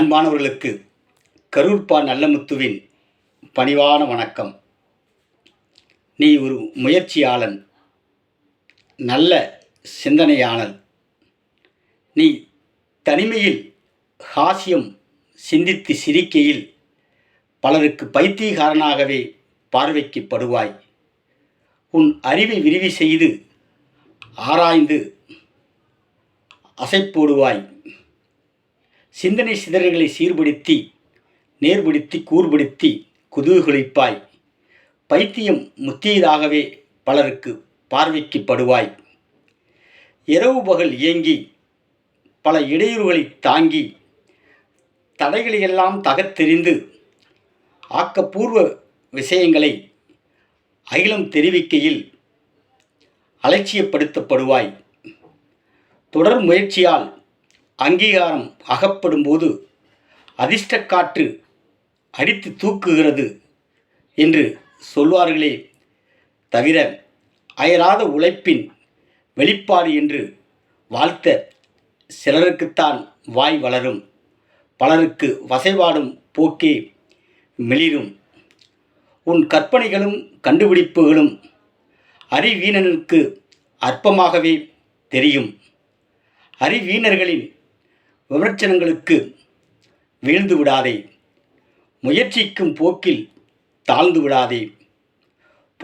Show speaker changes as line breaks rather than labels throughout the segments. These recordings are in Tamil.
அன்பானவர்களுக்கு கரூர்பா நல்லமுத்துவின் பணிவான வணக்கம். நீ ஒரு முயற்சியாளன் நல்ல சிந்தனையாளன். நீ தனிமையில் ஹாஸ்யம் சிந்தித்து சிரிக்கையில் பலருக்கு பைத்தியகாரனாகவே பார்வைக்கு படுவாய் உன் அறிவை விரிவி செய்து ஆராய்ந்து அசைப்போடுவாய். சிந்தனை சிதறல்களை சீர்படுத்தி நேர்படுத்தி கூர்படுத்தி குதூகலிப்பாய். பைத்தியம் முத்தியதாகவே பலருக்கு பார்வைக்கு படுவாய் இரவு பகல் இயங்கி பல இடையூறுகளை தாங்கி தடைகளையெல்லாம் தகத்தெறிந்து ஆக்கப்பூர்வ விஷயங்களை அகிலம் தெரிவிக்கையில் அலட்சியப்படுத்தப்படுவாய். தொடர் முயற்சியால் அங்கீகாரம் அகப்படும்போது அதிர்ஷ்டக்காற்று அடித்து தூக்குகிறது என்று சொல்வார்களே தவிர அயராத உழைப்பின் வெளிப்பாடு என்று வாழ்த்த சிலருக்குத்தான் வாய் வளரும். பலருக்கு வசைபாடும் போக்கே மெளிரும். உன் கற்பனைகளும் கண்டுபிடிப்புகளும் அறிவீனனுக்கு அற்பமாகவே தெரியும். அறிவீனர்களின் விமர்சனங்களுக்கு வீழ்ந்து விடாதே. முயற்சிக்கும் போக்கில் தாழ்ந்து விடாதே.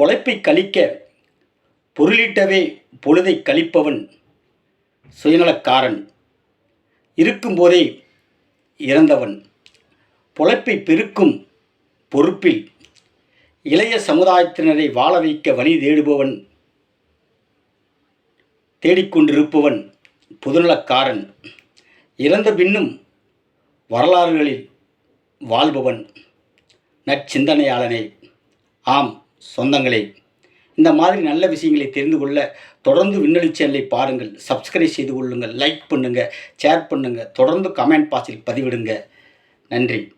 பொழைப்பை கழிக்க பொருளீட்டவே பொழுதை கழிப்பவன் சுயநலக்காரன். இருக்கும்போதே இறந்தவன். பொழைப்பை பெருக்கும் பொறுப்பில் இளைய சமுதாயத்தினரை வாழ வைக்க வழி தேடுபவன் தேடிக்கொண்டிருப்பவன் புதுநலக்காரன். இறந்த பின்னும் வரலாறுகளில் வாழ்பவன் நற்சிந்தனையாளனே. ஆம் சொந்தங்களே. இந்த மாதிரி நல்ல விஷயங்களை தெரிந்து கொள்ள தொடர்ந்து விண்ணொலி சேனலை பாருங்கள். சப்ஸ்கிரைப் செய்து கொள்ளுங்கள் லைக் பண்ணுங்கள் ஷேர் பண்ணுங்கள் தொடர்ந்து கமெண்ட் பாக்ஸில் பதிவிடுங்க. நன்றி.